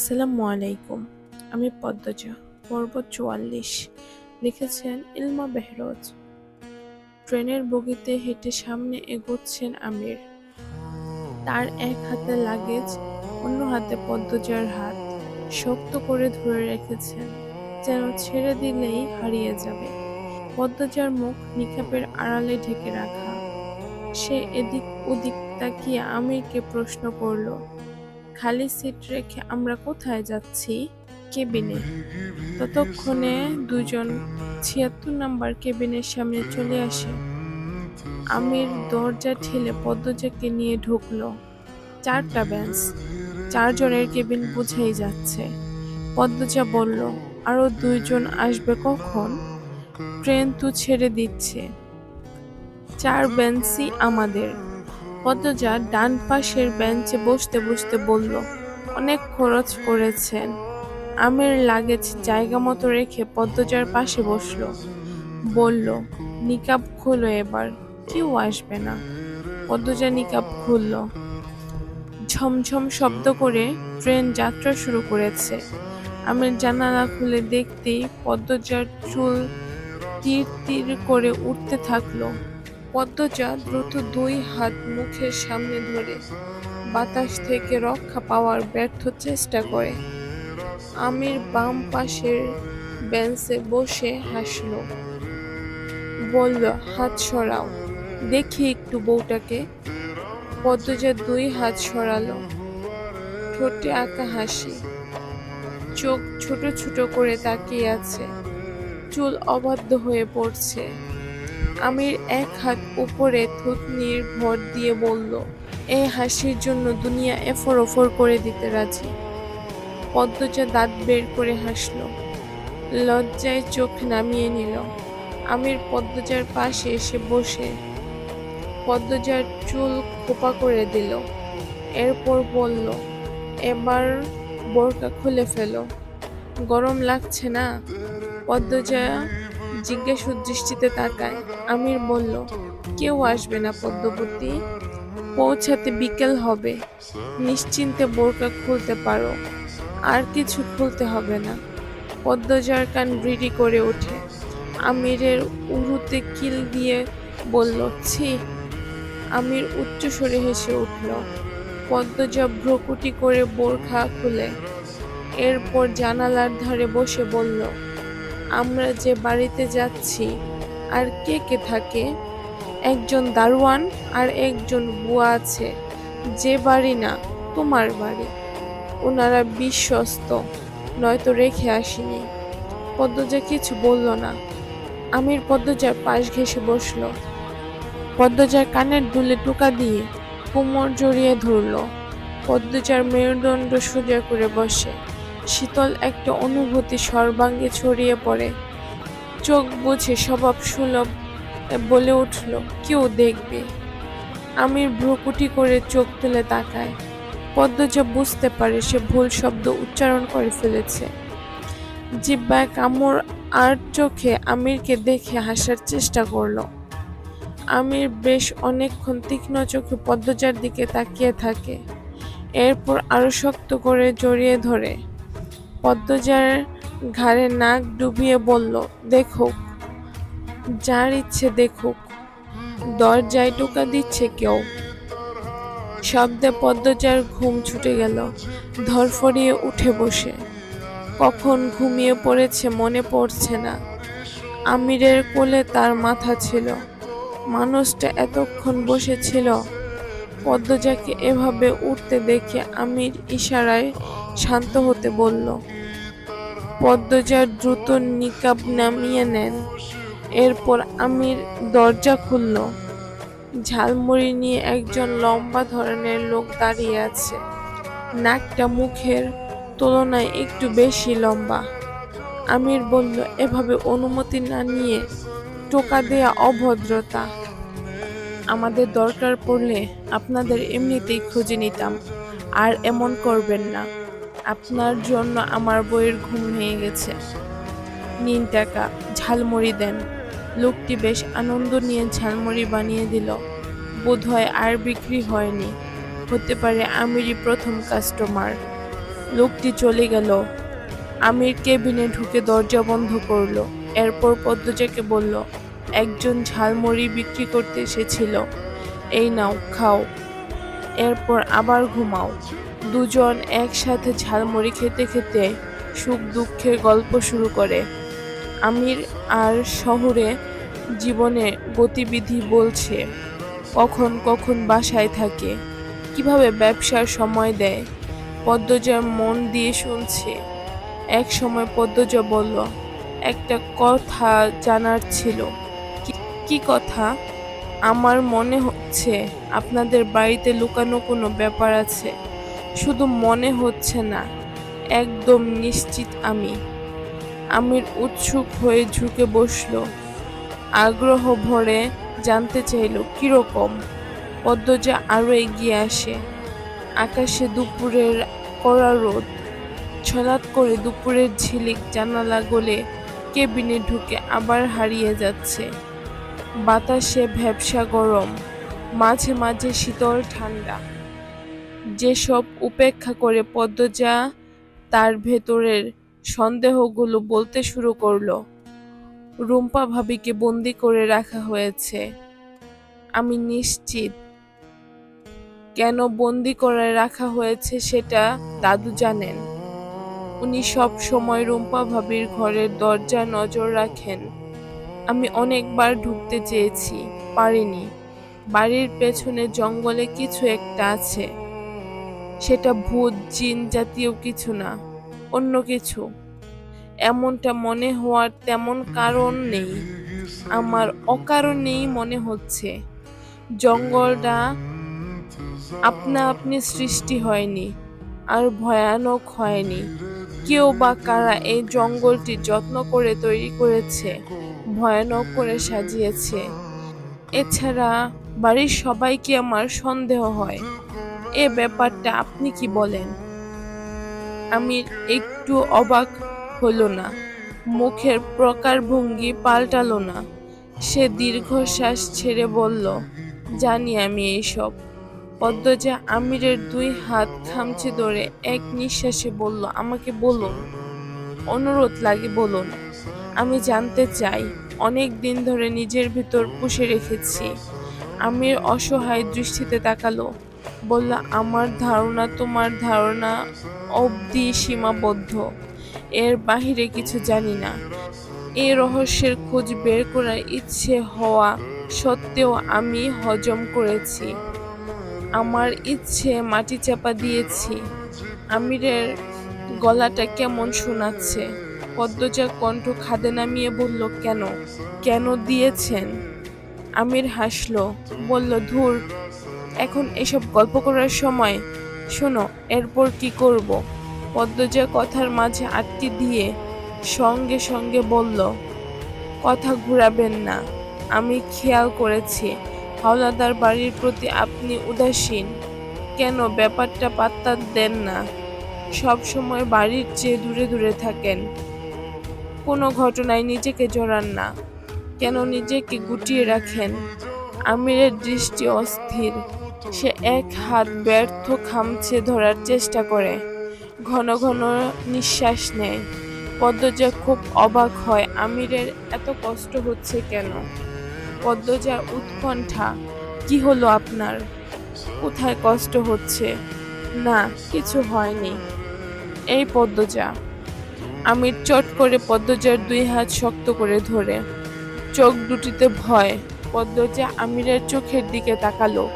আসসালামু আলাইকুম, আমি পদ্মজা, পর্ব চুয়াল্লিশ, লিখেছেন ইলমা বেহরোজ। ট্রেনের বগিতে হেঁটে সামনে এগোচ্ছেন আমির। তার এক হাতে লাগেজ, অন্য হাতে পদ্মজার হাত, শক্ত করে ধরে রেখেছেন, যেন ছেড়ে দিলেই হারিয়ে যাবে। পদ্মজার মুখ নিখাপের আড়ালে ঢেকে রাখা। সে এদিক ওদিক তাকিয়ে আমিরকে প্রশ্ন করল খালি সিট রেখে আমরা কোথায় যাচ্ছি? কেবিনে। ততক্ষণে দুজন ছিয়াত্তর নাম্বার কেবিনের সামনে চলে আসে। আমির দরজা ঠেলে পদ্মজাকে নিয়ে ঢুকলো। চারটা বেঞ্চ, চারজনের কেবিন বুঝেই যাচ্ছে। পদ্মজা বলল, আরও দুইজন আসবে কখন? ট্রেন তো ছেড়ে দিচ্ছে। চার বেঞ্চই আমাদের। পদ্মজা ডান পাশের বেঞ্চে বসতে বসতে বলল, অনেক খরচ করেছেন। আমের লাগেজ জায়গা মতো রেখে পদ্মজার পাশে বসল। বলল, নিকাব খুলো এবার, কেউ আসবে না। পদ্মজা নিকাব খুলল। ঝমঝম শব্দ করে ট্রেন যাত্রা শুরু করেছে। আমের জানালা খুলে দেখতেই পদ্মজার চুল তীর তীর করে উঠতে থাকল। পদ্মজা দ্রুত দুই হাত মুখের সামনে ধরে বাতাস থেকে রক্ষা পাওয়ার ব্যর্থ চেষ্টা করে। আমির বাম পাশের বেঞ্চে বসে হাসল। বলল, হাত সরাও। দেখি একটু বউটাকে। পদ্মজা দুই হাত সরালো। ঠোঁটে আঁকা হাসি। চোখ ছোট ছোট করে তাকিয়ে আছে। চুল অবাধ্য হয়ে পড়ছে। আমির এক হাত উপরে থুতনির ভর দিয়ে বলল এই হাসির জন্য দুনিয়া এফর ওফর করে দিতে রাজি। পদ্মজা দাঁত বের করে হাসল, লজ্জায় চোখ নামিয়ে নিল। আমির পদ্মজার পাশে এসে বসে পদ্মজার চুল খোপা করে দিল, এরপর বলল, এবার বোরকা খুলে ফেলো। গরম লাগছে না? পদ্মজা জিজ্ঞাসু দৃষ্টিতে তাকায়। আমির বলল, কেউ আসবে না পদ্মবতী পৌঁছাতে বিকেল হবে। নিশ্চিন্তে বোরকা খুলতে পারো। আর কিছু খুলতে হবে না। পদ্মজার কান রিডি করে ওঠে। আমিরের উরুতে কিল দিয়ে বলল, ছি। আমির উচ্চস্বরে হেসে উঠল। পদ্মজা ভ্রকুটি করে বোরখা খুলে, এরপর জানালার ধারে বসে বলল আমরা যে বাড়িতে যাচ্ছি, আর কে কে থাকে? একজন দারোয়ান আর একজন বুয়া আছে। যে বাড়ি না, তোমার বাড়ি। ওনারা বিশ্বস্ত, নয়তো রেখে আসেনি। পদ্মজা কিছু বলল না। আমির পদ্মজার পাশ ঘেসে বসল। পদ্মজার কানের দুলে টোকা দিয়ে কোমর জড়িয়ে ধরল। পদ্মজার মেরুদণ্ড সোজা করে বসে। শীতল একটা অনুভূতি সর্বাঙ্গে ছড়িয়ে পড়ে। চোখ বুঝে স্বভাব সুলভ বলে উঠল, কেউ দেখবে? আমির ভ্রুকুটি করে চোখ তুলে তাকায়। পদ্ম পদ্মজা বুঝতে পারে সে ভুল শব্দ উচ্চারণ করে ফেলেছে। জিব্বায় কামড় আর চোখে আমিরকে দেখে হাসার চেষ্টা করল। আমির বেশ অনেকক্ষণ তীক্ষ্ণ চোখে পদ্মজার দিকে তাকিয়ে থাকে। এরপর আরও শক্ত করে জড়িয়ে ধরে। পদ্মজার ঘাড়ে নাক ডুবিয়ে বলল, দেখুক, যার ইচ্ছে দেখুক, দরজায় টোকা দিচ্ছে কেউ। শব্দে পদ্মজার ঘুম ছুটে গেল ধরফরিয়ে উঠে বসে। কখন ঘুমিয়ে পড়েছে মনে পড়ছে না। আমিরের কোলে তার মাথা ছিল। মানুষটা এতক্ষণ বসেছিল পদ্মজাকে এভাবে উঠতে দেখে আমির ইশারায় শান্ত হতে বলল, পদ্মজা দ্রুত নিকাব নামিয়ে নেন। এরপর আমির দরজা খুলল। ঝালমুড়ি নিয়ে একজন লম্বা ধরনের লোক দাঁড়িয়ে আছে। নাকটা মুখের তুলনায় একটু বেশি লম্বা। আমির বলল, এভাবে অনুমতি না নিয়ে টোকা দেয়া অভদ্রতা। আমাদের দরকার পড়লে আপনাদের এমনিতেই খুঁজে নিতাম। আর এমন করবেন না। আপনার জন্য আমার বইয়ের ঘুম ভেঙে গেছে। নিন টাকা, ঝালমুড়ি দেন। লোকটি বেশ আনন্দ নিয়ে ঝালমুড়ি বানিয়ে দিল। বোধহয় আর বিক্রি হয়নি। হতে পারে আমিরই প্রথম কাস্টমার লোকটি চলে গেল। আমির কেবিনে ঢুকে দরজা বন্ধ করল। এরপর পদ্মজাকে বলল একজন ঝালমুড়ি বিক্রি করতে এসেছিল। এই নাও, খাও। এরপর আবার ঘুমাও। দুজন একসাথে ঝালমুড়ি খেতে খেতে সুখ দুঃখের গল্প শুরু করে। আমির আর শহরে জীবনে গতিবিধি বলছে, কখন কখন বাসায় থাকে, কীভাবে ব্যবসার সময় দেয়, পদ্মজার মন দিয়ে শুনছে। এক সময় পদ্মজা বলল, একটা কথা জানার ছিল। কি- কথা? আমার মনে হচ্ছে আপনাদের বাড়িতে লুকানো কোনো ব্যাপার আছে। শুধু মনে হচ্ছে না, একদম নিশ্চিত আমি। আমির উৎসুক হয়ে ঝুঁকে বসল। আগ্রহ ভরে জানতে চাইল, কীরকম? পদ্মজা আরও এগিয়ে আসে। আকাশে দুপুরের কড়া রোদ। ছলাৎ করে দুপুরের ঝিলিক জানালা গলে কেবিনে ঢুকে আবার হারিয়ে যাচ্ছে। বাতাসে ভ্যাবসা গরম, মাঝে মাঝে শীতল ঠান্ডা। যেসব উপেক্ষা করে পদ্মজা তার ভেতরের সন্দেহগুলো বলতে শুরু করল, রুম্পা ভাবিকে বন্দি করে রাখা হয়েছে। আমি নিশ্চিত কেন বন্দি করে রাখা হয়েছে সেটা দাদু জানেন। উনি সব সময় রুম্পা ভাবির ঘরের দরজা নজর রাখেন। আমি অনেকবার ঢুকতে চেয়েছি, পারিনি। বাড়ির পেছনে জঙ্গলে কিছু একটা আছে। সেটা ভূত, জিন জাতীয় কিছু না, অন্য কিছু। এমনটা মনে হওয়ার তেমন কারণ নেই। আমার অকারণেই মনে হচ্ছে, জঙ্গলটা আপনা আপনি সৃষ্টি হয়নি আর ভয়ানক হয়নি। কেউ বা কারা এই জঙ্গলটি যত্ন করে তৈরি করেছে? ভয়ানক করে সাজিয়েছে। এছাড়া বাড়ির সবাইকে আমার সন্দেহ হয়। এ ব্যাপারটা আপনি কি বলেন? আমি একটু অবাক হলো না। মুখের প্রকারভঙ্গি পাল্টালো না। সে দীর্ঘশ্বাস ছেড়ে বলল, জানি আমি এইসব। পদ্মজা আমিরের দুই হাত খামচে ধরে এক নিঃশ্বাসে বলল, আমাকে বলুন। অনুরোধ লাগে বলুন। আমি জানতে চাই, অনেক দিন ধরে নিজের ভিতর পুষে রেখেছি। আমির অসহায় দৃষ্টিতে তাকালো, বলল, আমার ধারণা তোমার ধারণা অবধি সীমাবদ্ধ। এর বাহিরে কিছু জানি না। এই রহস্যের খোঁজ বের করার ইচ্ছে হওয়া সত্ত্বেও আমি হজম করেছি। আমার ইচ্ছে মাটি চাপা দিয়েছি। আমিরের গলাটা কেমন শোনাচ্ছে। পদ্মজা কণ্ঠ খাদে নামিয়ে বলল, কেন? কেন দিয়েছেন? আমির হাসল, বলল, ধুর, এখন এসব গল্প করার সময়। শোনো, এরপর কি করব? পদ্মজা কথার মাঝে আটকে দিয়ে সঙ্গে সঙ্গে বলল, কথা ঘুরাবেন না। আমি খেয়াল করেছি, হাওলাদার বাড়ির প্রতি আপনি উদাসীন। কেন ব্যাপারটা পাত্তা দেন না? সব সময় বাড়ির চেয়ে দূরে দূরে থাকেন। কোনো ঘটনায় নিজেকে জড়ান না, কেন নিজেকে গুটিয়ে রাখেন? আমিরের দৃষ্টি অস্থির। সে এক হাত ব্যর্থ খামছে ধরার চেষ্টা করে। ঘন ঘন নিঃশ্বাস নেয়। পদ্মজা খুব অবাক হয়, আমিরের এত কষ্ট হচ্ছে কেন? পদ্মজার উৎকণ্ঠা, কি হলো আপনার? কোথায় কষ্ট হচ্ছে? না, কিছু হয়নি। এই পদ্মজা আমির চট করে পদ্মজার দুই হাত শক্ত করে ধরে। চোখ দুটিতে ভয়, পদ্মজা আমিরের চোখের দিকে তাকালো।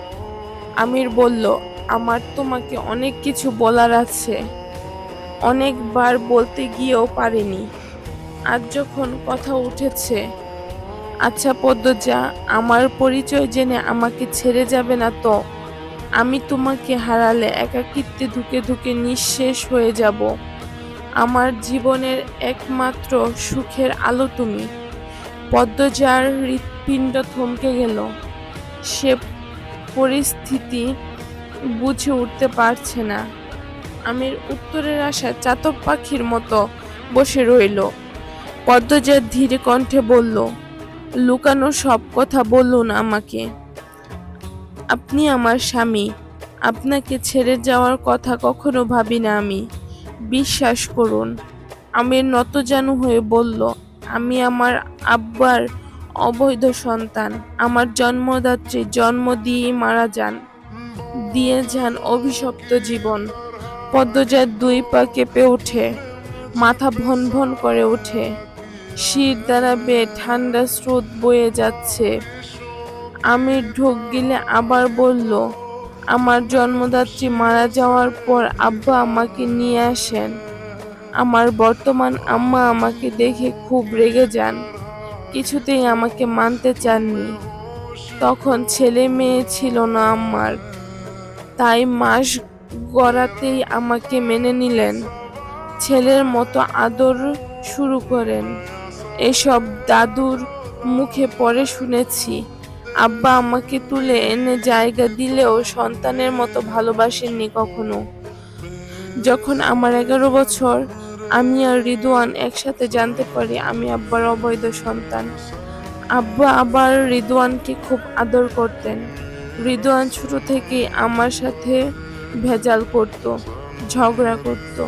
আমির বলল, আমার তোমাকে অনেক কিছু বলার আছে। অনেকবার বলতে গিয়েও পারিনি। আজ যখন কথা উঠেছে আচ্ছা পদ্মজা, আমার পরিচয় জেনে আমাকে ছেড়ে যাবে না তো? আমি তোমাকে হারালে একাকিত্বে ধুকে ধুকে নিঃশেষ হয়ে যাব। আমার জীবনের একমাত্র সুখের আলো তুমি। পদ্মজার হৃৎপিণ্ড থমকে গেল। সে পরিস্থিতি বুঝে উঠতে পারছে না। আমির উত্তরের আশা চাতক পাখির মতো বসে রইল। পদ্মজা ধীরে কণ্ঠে বলল, লুকানো সব কথা বলুন আমাকে। আপনি আমার স্বামী। আপনাকে ছেড়ে যাওয়ার কথা কখনো ভাবি না আমি। বিশ্বাস করুন। আমির নতজানু হয়ে বলল, আমি আমার আব্বার অবৈধ সন্তান। আমার জন্মদাত্রী জন্ম দিয়েই মারা যান, দিয়ে যান অভিশপ্ত জীবন। পদ্মজার দুই পা কেঁপে ওঠে, মাথা ভন ভন করে ওঠে। শির দ্বারা বেয়ে ঠান্ডা স্রোত বয়ে যাচ্ছে। আমির ঢোক গিলে আবার বলল আমার জন্মদাত্রী মারা যাওয়ার পর আব্বা আমাকে নিয়ে আসেন। আমার বর্তমান আম্মা আমাকে দেখে খুব রেগে যান। কিছুতেই আমাকে মানতে চাননি। তখন ছেলে মেয়ে ছিল না আমার। তাই মাস গড়াতেই আমাকে মেনে নিলেন। ছেলের মতো আদর শুরু করেন। এসব দাদুর মুখে পরে শুনেছি। আব্বা আমাকে তুলে এনে জায়গা দিলেও সন্তানের মতো ভালোবাসেননি কখনো। যখন আমার এগারো বছর, আমি আর রিদওয়ান একসাথে জানতে পারি আমি আব্বার অবৈধ সন্তান। আব্বা আবার রিদওয়ানকে খুব আদর করতেন। রিদওয়ান ছোট থেকেই আমার সাথে ভেজাল করত, ঝগড়া করত।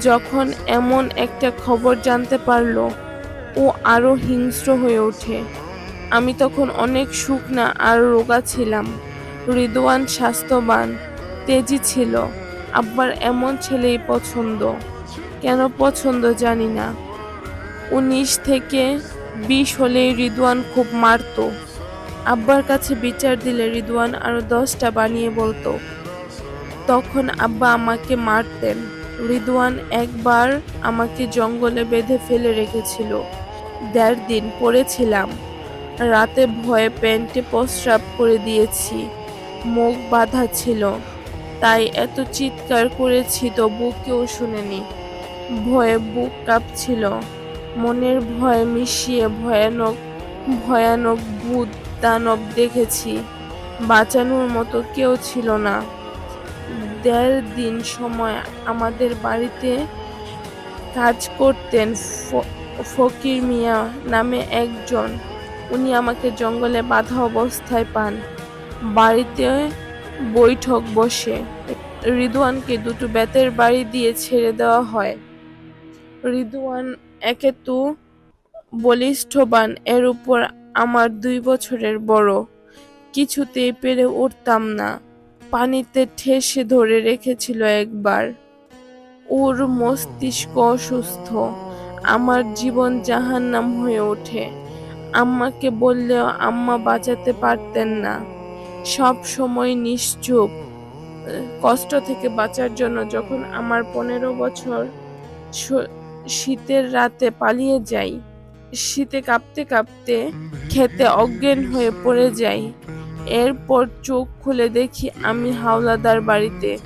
যখন এমন একটা খবর জানতে পারল, ও আরও হিংস্র হয়ে ওঠে। আমি তখন অনেক শুকনা আর রোগা ছিলাম। রিদওয়ান স্বাস্থ্যবান, তেজি ছিল। আব্বার এমন ছেলেই পছন্দ। কেন পছন্দ জানি না। উনিশ থেকে বিশ হলেই রিদওয়ান খুব মারতো। আব্বার কাছে বিচার দিলে রিদওয়ান আরও দশটা বানিয়ে বলতো। তখন আব্বা আমাকে মারতেন। রিদওয়ান একবার আমাকে জঙ্গলে বেঁধে ফেলে রেখেছিল। দেড় দিন পড়েছিলাম। রাতে ভয়ে প্যান্টে প্রস্রাব করে দিয়েছি। মুখ বাঁধা ছিল। তাই এত চিৎকার করেছি তবু কেউ শুনেনি। ভয়ে বুক কাঁপছিল। মনের ভয় মিশিয়ে ভয়ানক ভয়ানক ভূত দানব দেখেছি। বাঁচানোর মতো কেউ ছিল না। দেড় দিন সময় আমাদের বাড়িতে কাজ করতেন ফকির মিয়া নামে একজন। উনি আমাকে জঙ্গলে বাঁধা অবস্থায় পান। বাড়িতে বৈঠক বসে। রিদওয়ানকে দুটো বেতের বাড়ি দিয়ে ছেড়ে দেওয়া হয়। রিদওয়ান একে তো বলিষ্ঠবান, এর উপর আমার দুই বছরের বড়। কিছুতেই পেরে উঠতাম না। পানিতে ঠেসে ধরে রেখেছিল একবার। ওর মস্তিষ্ক অসুস্থ। আমার জীবন জাহান্নাম হয়ে ওঠে। আম্মাকে বললেও আম্মা বাঁচাতে পারতেন না। সব সময় নিশ্চুপ। কষ্ট থেকে বাঁচার জন্য যখন আমার পনেরো বছর শীতের রাতে পালিয়ে যাই, শীতে কাঁপতে কাঁপতে খেতে অজ্ঞান হয়ে পড়ে যাই। এরপর চোখ খুলে দেখি আমি হাওলাদার বাড়িতে।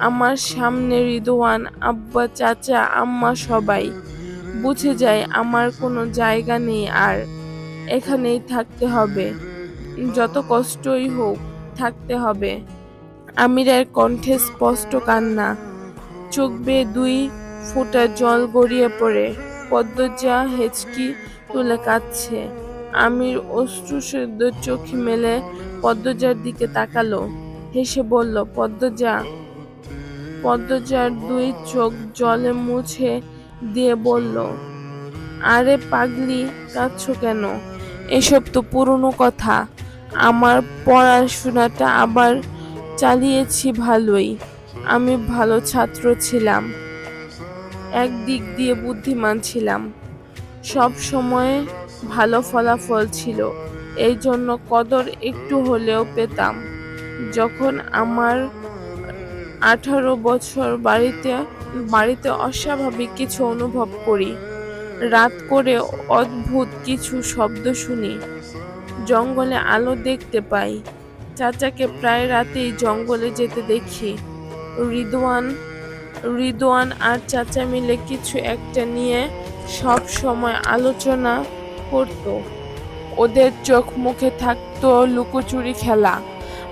আমার সামনে রিদওয়ান, আব্বা, চাচা, আম্মা সবাই। বুঝে যায় আমার কোনো জায়গা নেই আর এখানেই থাকতে হবে। যত কষ্টই হোক, থাকতে হবে। আমিরের কণ্ঠে স্পষ্ট কান্না। চোখ বেয়ে দুই ফোঁটা জল গড়িয়ে পড়ে। পদ্মজা হেঁচকি তুলে কাঁদছে। আমির অশ্রুসেদ্ধ চোখ মেলে পদ্মজার দিকে তাকালো। হেসে বলল, পদ্মজা, পদ্মজার দুই চোখ জলে মুছে দিয়ে বলল, আরে পাগলি, কাঁদছ কেন? এসব তো পুরনো কথা। আমার পড়াশোনাটা আবার চালিয়েছি ভালোই। আমি ভালো ছাত্র ছিলাম। এক দিক দিয়ে বুদ্ধিমান ছিলাম। সব সময় ভালো ফলাফল ছিল। এই জন্য কদর একটু হলেও পেতাম। যখন আমার আঠারো বছর বাড়িতে বাড়িতে অস্বাভাবিক কিছু অনুভব করি। রাত করে অদ্ভুত কিছু শব্দ শুনি। জঙ্গলে আলো দেখতে পাই। চাচাকে প্রায় রাতেই জঙ্গলে যেতে দেখি। রিদওয়ান রিদওয়ান আর চাচা মিলে কিছু একটা নিয়ে সব সময় আলোচনা করত। ওদের চোখ মুখে থাকতো লুকোচুরি খেলা।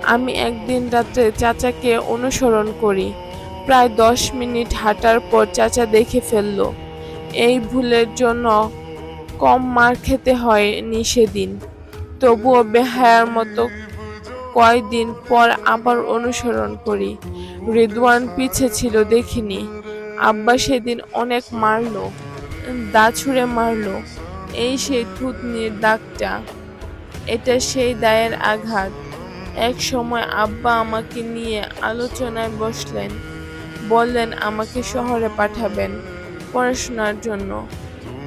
আমি একদিন রাত্রে চাচাকে অনুসরণ করি। প্রায় দশ মিনিট হাঁটার পর চাচা দেখে ফেলল। এই ভুলের জন্য কম মার খেতে হয়নি সেদিন। তবুও বেহায়ার মতো কয়দিন পর আবার অনুসরণ করি। রিদওয়ান পিছে ছিল দেখিনি। আব্বা সেদিন অনেক মারল দা ছুঁড়ে মারল। এই সেই থুতনির দাগটা, এটা সেই দায়ের আঘাত। এক সময় আব্বা আমাকে নিয়ে আলোচনায় বসলেন। বললেন, আমাকে শহরে পাঠাবেন পড়াশোনার জন্য।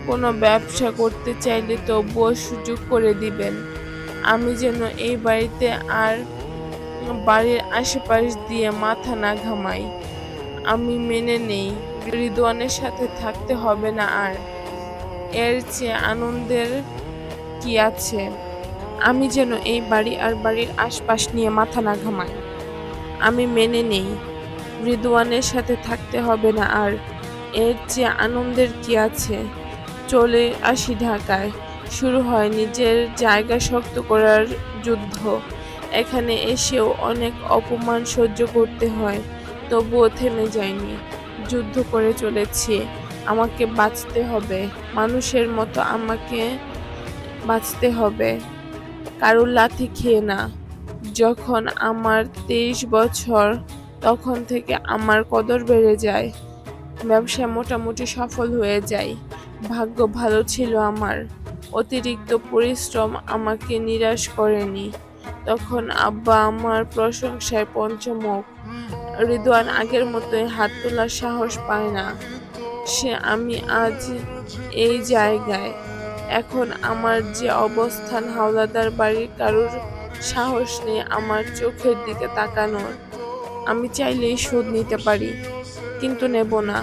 কোনো ব্যবসা করতে চাইলে তবুও সুযোগ করে দিবেন। আমি যেন এই বাড়িতে আর বাড়ির আশেপাশ দিয়ে মাথা না ঘামাই। আমি মেনে নেই, রিদওয়ানের সাথে থাকতে হবে না আর। এর চেয়ে আনন্দের কি আছে? আমি যেন এই বাড়ি আর বাড়ির আশপাশ নিয়ে মাথা না ঘামাই। আমি মেনে নেই। রিদওয়ানের সাথে থাকতে হবে না আর এর চেয়ে আনন্দের কি আছে? চলে আসি ঢাকায়। শুরু হয় নিজের জায়গা শক্ত করার যুদ্ধ। এখানে এসেও অনেক অপমান সহ্য করতে হয়, তবুও থেমে যায়নি যুদ্ধ করে চলেছি। আমাকে বাঁচতে হবে। মানুষের মতো আমাকে বাঁচতে হবে। কারুর লাথি খেয়ে না। যখন আমার তেইশ বছর, তখন থেকে আমার কদর বেড়ে যায়। ব্যবসা মোটামুটি সফল হয়ে যায়। ভাগ্য ভালো ছিল আমার। অতিরিক্ত পরিশ্রম আমাকে নিরাশ করেনি। তখন আব্বা আমার প্রশংসায় পঞ্চমুখ। রিদওয়ান আগের মতোই হাত তোলার সাহস পায় না। সে আমি আজ এই জায়গায় এখন আমার যে অবস্থান হাওলাদার বাড়ির কারোর সাহস নেই আমার চোখের দিকে তাকানোর, আমি চাইলেই শোধ নিতে পারি, কিন্তু নেব না।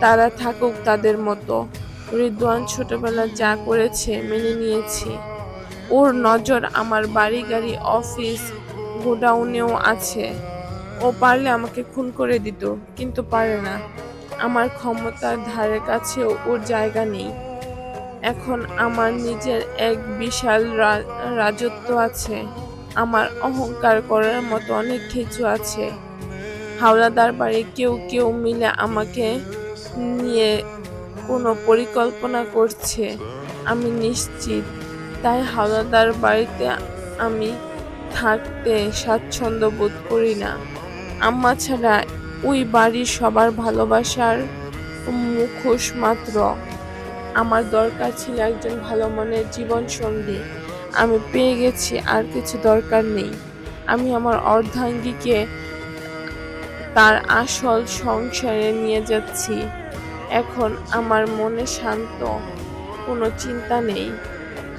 তারা থাকুক তাদের মতো। রিদওয়ান ছোটবেলা যা করেছে মেনে নিয়েছি। ওর নজর আমার বাড়ি গাড়ি, অফিস, গোডাউনেও আছে। ও পারলে আমাকে খুন করে দিত, কিন্তু পারে না। আমার ক্ষমতার ধারে কাছেও ওর জায়গা নেই। এখন আমার নিজের এক বিশাল রাজত্ব আছে। আমার অহংকার করার মতো অনেক কিছু আছে। হাওলাদার বাড়ি কেউ কেউ মিলে আমাকে নিয়ে কোনো পরিকল্পনা করছে। আমি নিশ্চিত, তাই হাওলাদার বাড়িতে আমি থাকতে স্বাচ্ছন্দ্য বোধ করি না। আম্মা ছাড়া ওই বাড়ির সবার ভালোবাসার মুখোশ মাত্র। আমার দরকার ছিল একজন ভালো মনের জীবন সঙ্গী। আমি পেয়ে গেছি, আর কিছু দরকার নেই। আমি আমার অর্ধাঙ্গীকে তার আসল সংসারে নিয়ে যাচ্ছি। এখন আমার মনে শান্ত, কোনো চিন্তা নেই।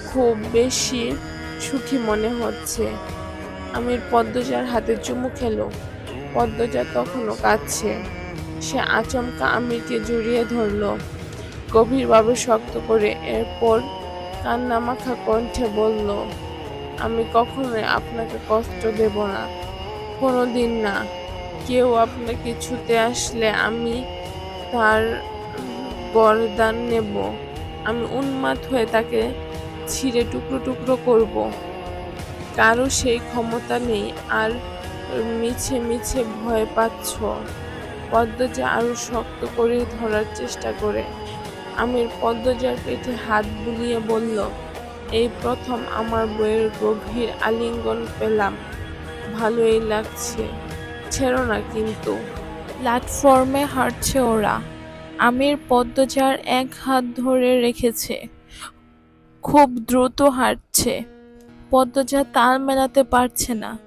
খুব বেশি সুখী মনে হচ্ছে। আমি পদ্মজার হাতে চুমু খেলো। পদ্মজা তখনও কাঁদছে। সে আচমকা আমিরকে জড়িয়ে ধরলো। গভীরভাবে শক্ত করে এরপর কান্নামাখা কণ্ঠে বলল, আমি কখনোই আপনাকে কষ্ট দেব না কোনো দিন না। কেউ আপনাকে ছুতে আসলে আমি তার বরদান নেব। আমি উন্মাদ হয়ে তাকে ছিঁড়ে টুকরো টুকরো করব। কারও সেই ক্ষমতা নেই, আর মিছে মিছে ভয় পাচ্ছ। পদ্মজা আরও শক্ত করে ধরার চেষ্টা করে। আমির পদ্মজার পেটে হাত বুলিয়ে বলল, এই প্রথম আমার বইয়ের গভীর আলিঙ্গন পেলাম। ভালোই লাগছে। ছেড়ো না কিন্তু। প্ল্যাটফর্মে হাঁটছে ওরা। আমির পদ্মজার এক হাত ধরে রেখেছে। খুব দ্রুত হাঁটছে। পদ্মজা তাল মেলাতে পারছে না।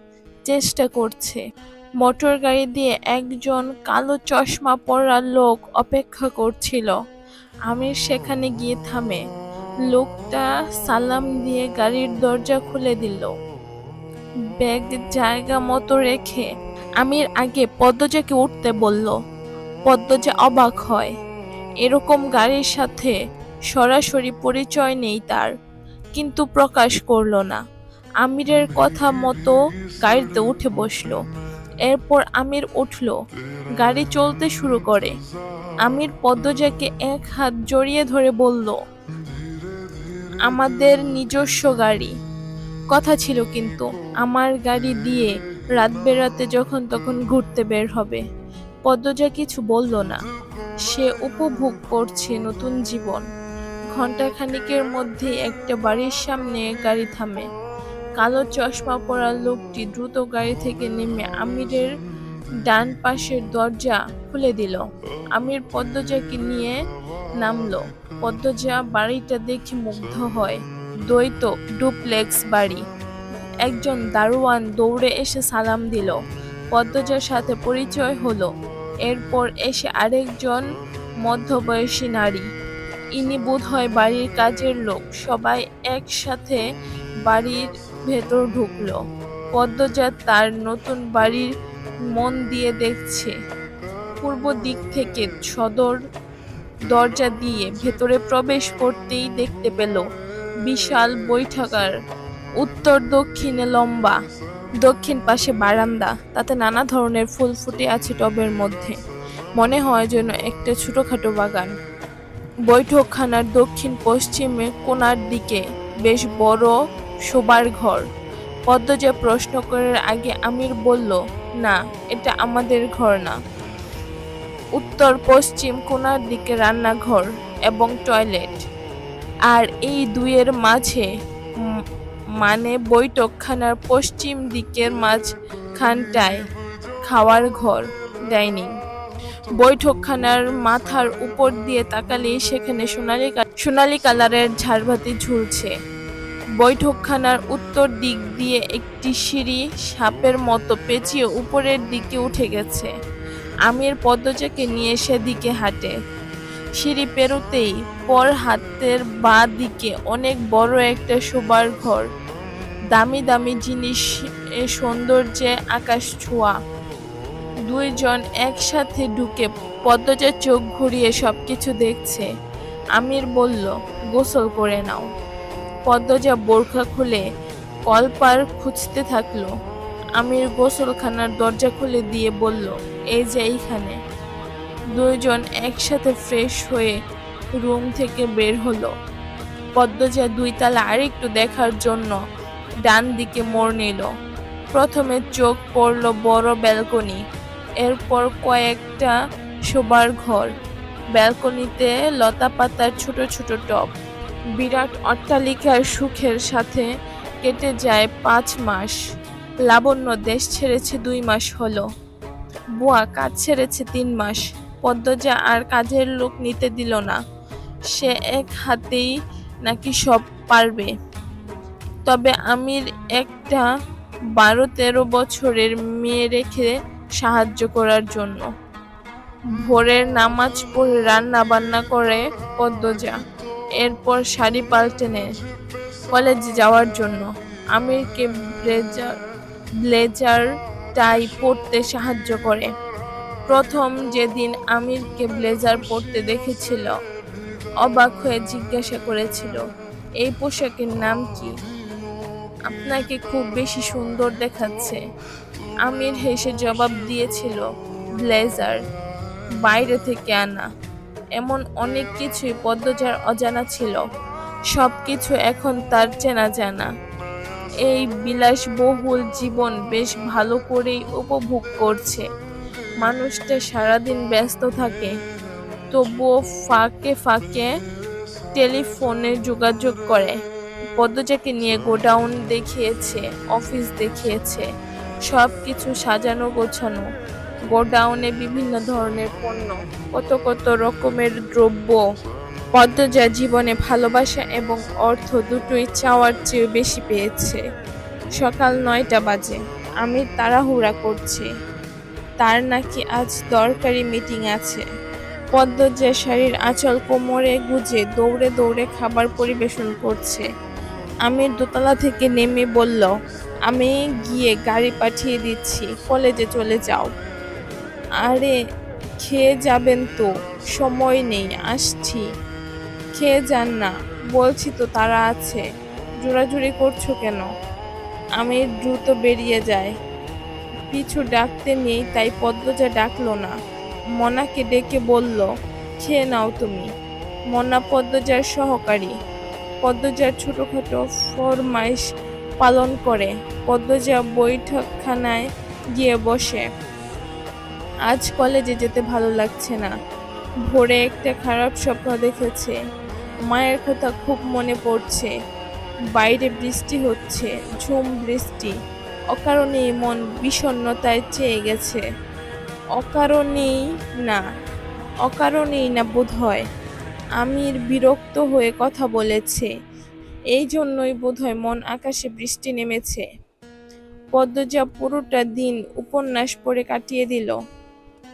চেষ্টা করছে। মোটর গাড়ি দিয়ে একজন কালো চশমা পরা লোক অপেক্ষা করছিল। আমির সেখানে গিয়ে থামে। লোকটা সালাম দিয়ে গাড়ির দরজা খুলে দিল। ব্যাগ জায়গা মতো রেখে আমির আগে পদ্মজাকে উঠতে বলল। পদ্মজা অবাক হয়। এরকম গাড়ির সাথে সরাসরি পরিচয় নেই তার, কিন্তু প্রকাশ করল না। আমিরের কথা মতো গাড়িতে উঠে বসল। এরপর আমির উঠল। গাড়ি চলতে শুরু করে। আমির পদ্মজাকে এক হাত জড়িয়ে ধরে বলল, আমাদের নিজস্ব গাড়ি। কথা ছিল কিন্তু আমার গাড়ি দিয়ে রাত বেরাতে যখন তখন ঘুরতে বের হবে। পদ্মজা কিছু বলল না। সে উপভোগ করছে নতুন জীবন। ঘন্টাখানিকের মধ্যে একটা বাড়ির সামনে গাড়ি থামে। কালো চশমা পরা লোকটি দ্রুত গাড়ি থেকে নেমে আমিরের ডান পাশের দরজা খুলে দিল। আমির পদ্মজাকে নিয়ে নামলো। পদ্মজা বাড়িটা দেখে মুগ্ধ হয়। দ্বৈত ডুপ্লেক্স বাড়ি। একজন দারোয়ান দৌড়ে এসে সালাম দিল। পদ্মজার সাথে পরিচয় হলো। এরপর এসে আরেকজন মধ্যবয়সী নারী। ইনি বোধ হয় বাড়ির কাজের লোক। সবাই একসাথে বাড়ির ভেতর ঢুকলো। পদ্মজা তার নতুন বাড়ির মন দিয়ে দেখছে। পূর্ব দিক থেকে সদর দরজা দিয়ে ভেতরে প্রবেশ করতেই দেখতে পেল বিশাল বৈঠাকার উত্তর, দক্ষিণে লম্বা, দক্ষিণ পাশে বারান্দা, তাতে নানা ধরনের ফুল ফুটে আছে টবের মধ্যে। মনে হয় যেন একটা ছোটোখাটো বাগান। বৈঠকখানার দক্ষিণ পশ্চিমে কোণার দিকে বেশ বড় শোবার ঘর। পদ্মজা প্রশ্ন করার আগে আমির বলল, না, এটা আমাদের ঘর না। উত্তর, পশ্চিম কোনার দিকে রান্নাঘর এবং টয়লেট। আর এই দুইয়ের মাঝে মানে বৈঠকখানার পশ্চিম দিকের মাঝখানটায় খাওয়ার ঘর, ডাইনিং। বৈঠকখানার মাথার উপর দিয়ে তাকালেই সেখানে সোনালি সোনালি কালারের ঝাড়বাতি ঝুলছে। বৈঠকখানার উত্তর দিক দিয়ে একটি সিঁড়ি সাপের মতো পেঁচিয়ে উপরের দিকে উঠে গেছে। আমির পদ্মজাকে নিয়ে সেদিকে হাঁটে। সিঁড়ি পেরোতেই পর হাতের বাঁ দিকে অনেক বড় একটা শোবার ঘর। দামি দামি জিনিস সৌন্দর্যে আকাশ ছোঁয়া। দুইজন একসাথে ঢুকে পদ্মজার চোখ ঘুরিয়ে সবকিছু দেখছে। আমির বলল, গোসল করে নাও। পদ্মজা বোরখা খুলে কলপার খুঁজতে থাকল। আমির গোসলখানার দরজা খুলে দিয়ে বলল, এই যে এইখানে। দুইজন একসাথে ফ্রেশ হয়ে রুম থেকে বের হলো। পদ্মজা দুই তালা আরেকটু দেখার জন্য ডান দিকে মোড় নিল। প্রথমে চোখ পড়ল বড় ব্যালকনি, এরপর কয়েকটা শোবার ঘর। ব্যালকনিতে লতা পাতার ছোট ছোট টব। বিরাট অট্টালিকার সুখের সাথে কেটে যায় পাঁচ মাস। লাবণ্য দেশ ছেড়েছে দুই মাস হলো। বুয়া কাজ ছেড়েছে তিন মাস। পদ্মজা আর কাজের লোক নিতে দিল না। সে এক হাতেই নাকি সব পারবে। তবে আমির একটা বারো তেরো বছরের মেয়ে রেখে সাহায্য করার জন্য। ভোরের নামাজ পড়ে রান্না বান্না করে পদ্মজা। এরপর শাড়ি পাল্টে নেয় কলেজে যাওয়ার জন্য। আমিরকে ব্লেজার ব্লেজার টাই পরতে সাহায্য করে। প্রথম যেদিন আমিরকে ব্লেজার পরতে দেখেছিল, অবাক হয়ে জিজ্ঞাসা করেছিল, এই পোশাকের নাম কি? আপনাকে খুব বেশি সুন্দর দেখাচ্ছে। আমির হেসে জবাব দিয়েছিল, ব্লেজার, বাইরে থেকে আনা। এমন অনেক কিছুই পদ্মজার অজানা ছিল। সব কিছু এখন তার চেনা জানা। এই বিলাসবহুল জীবন বেশ ভালো করেই উপভোগ করছে। মানুষটা সারাদিন ব্যস্ত থাকে। তবুও ফাঁকে ফাঁকে টেলিফোনে যোগাযোগ করে। পদ্মজাকে নিয়ে গোডাউন দেখিয়েছে, অফিস দেখিয়েছে। সব কিছু সাজানো গোছানো। গোডাউনে বিভিন্ন ধরনের পণ্য, কত কত রকমের দ্রব্য, পদ্মজা জীবনে ভালোবাসা এবং অর্থ দুটোই চাওয়ার চেয়ে বেশি পেয়েছে। সকাল নয়টা বাজে, আমি তাড়াহুড়া করছি। তার নাকি আজ দরকারি মিটিং আছে। পদ্মজা শাড়ির আঁচল কোমরে গুজে দৌড়ে দৌড়ে খাবার পরিবেশন করছে। আমি দোতলা থেকে নেমে বলল, আমি গিয়ে গাড়ি পাঠিয়ে দিচ্ছি, কলেজে চলে যাও। আরে, খেয়ে যাবেন তো, সময় নেই, আসছি। খেয়ে যান না, বলছি তো তারা আছে। জোরাজুরি করছ কেন? আমি দ্রুত বেরিয়ে যায় পিছু ডাকতে নেই, তাই পদ্মজা ডাকলো না। মনাকে ডেকে বলল, খেয়ে নাও তুমি। মনা পদ্মজার সহকারী। পদ্মজার ছোটোখাটো ফরমাইশ পালন করে। পদ্মজা বৈঠকখানায় গিয়ে বসে। আজ কলেজে যেতে ভালো লাগছে না। ভোরে একটা খারাপ স্বপ্ন দেখেছে। মায়ের কথা খুব মনে পড়ছে। বাইরে বৃষ্টি হচ্ছে, ঝুম বৃষ্টি। অকারণেই মন বিষণ্ণতায় চেয়ে গেছে। অকারণেই না অকারণেই না বোধ হয় আমির বিরক্ত হয়ে কথা বলেছে। এই জন্যই বোধহয় মন আকাশে বৃষ্টি নেমেছে। পদ্মজা পুরোটা দিন উপন্যাস পড়ে কাটিয়ে দিল।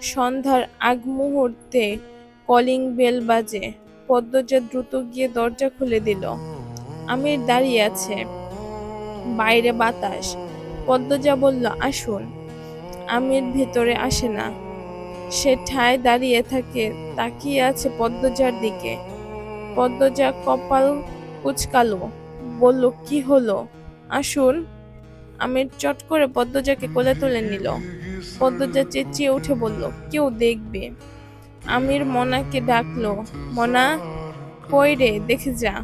সন্ধ্যার আগ মুহূর্তে কলিং বেল বাজে। পদ্মজা দ্রুত গিয়ে দরজা খুলে দিল। আমির দাঁড়িয়ে আছে। বাইরে বাতাস। পদ্মজা বলল, আসুন। আমির ভেতরে আসে না। সে ঠায় দাঁড়িয়ে থাকে, তাকিয়ে আছে পদ্মজার দিকে। পদ্মজা কপাল কুচকালো, বলল, কি হলো? আসুন। আমির চট করে পদ্মজাকে কোলে তুলে নিল। পদ্মজা চেঁচিয়ে উঠে বলল, কেউ দেখবে? আমির মনাকে ডাকলো, মনা, কই রে, দেখে যা।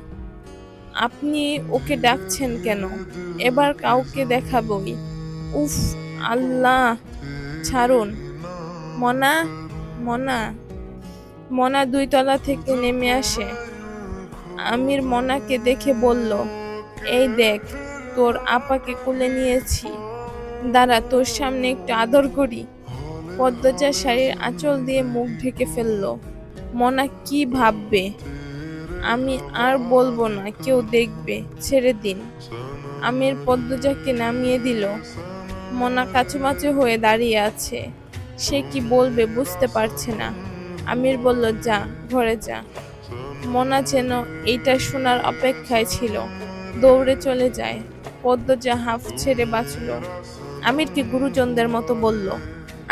আপনি ওকে ডাকছেন কেন? এবার কাউকে দেখাবই। উফ, আল্লাহ, ছাড়ুন। মনা মনা মনা দুই তলা থেকে নেমে আসে। আমির মনাকে দেখে বলল, এই দেখ, তোর আপাকে কোলে নিয়েছি। দাঁড়া, তোর সামনে একটু আদর করি। পদ্মজা শাড়ির আঁচল দিয়ে মুখ ঢেকে ফেলল। মনা কি ভাববে? আমি আর বলব না, কেউ দেখবে। ছেড়ে দিন। আমির পদ্মজাকে নামিয়ে দিল। মনা কাচুমাচু হয়ে দাঁড়িয়ে আছে। সে কি বলবে বুঝতে পারছে না। আমির বলল, যা, ঘরে যা। মনা যেন এইটা শোনার অপেক্ষায় ছিল। দৌড়ে চলে যায়। পদ্মজা হাফ ছেড়ে বাঁচল। আমিরকে গুরুজনদের মতো বলল,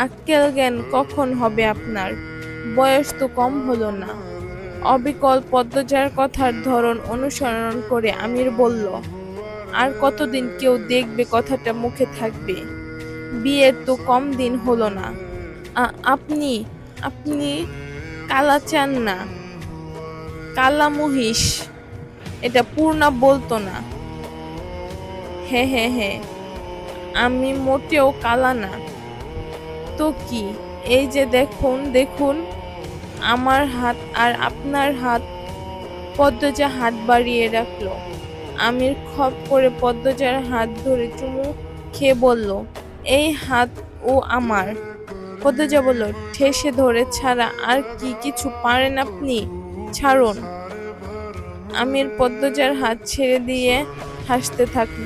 আক্কেল জ্ঞান কখন হবে আপনার? বয়স তো কম হলো না। অবিকল পদ্মজার কথার ধরন অনুসরণ করে আমির বলল, আর কতদিন কেউ দেখবে কথাটা মুখে থাকবে? বিয়ের তো কম দিন হলো না। আপনি আপনি কালা চান না। কালা মহিষ এটা পূর্ণা বলতো না। হ্যাঁ হ্যাঁ হ্যাঁ আমি মোটেও কালা না। তো কি? এই যে দেখুন দেখুন, আমার হাত আর আপনার হাত পদ্মজা হাত বাড়িয়ে রাখল। আমির খপ করে পদ্মজার হাত ধরে চুমু খেয়ে বলল, এই হাত ও আমার। পদ্মজা বলল, ঠেসে ধরে ছাড়া আর কি কিছু পারেন আপনি? ছাড়ুন। আমির পদ্মজার হাত ছেড়ে দিয়ে হাসতে থাকল।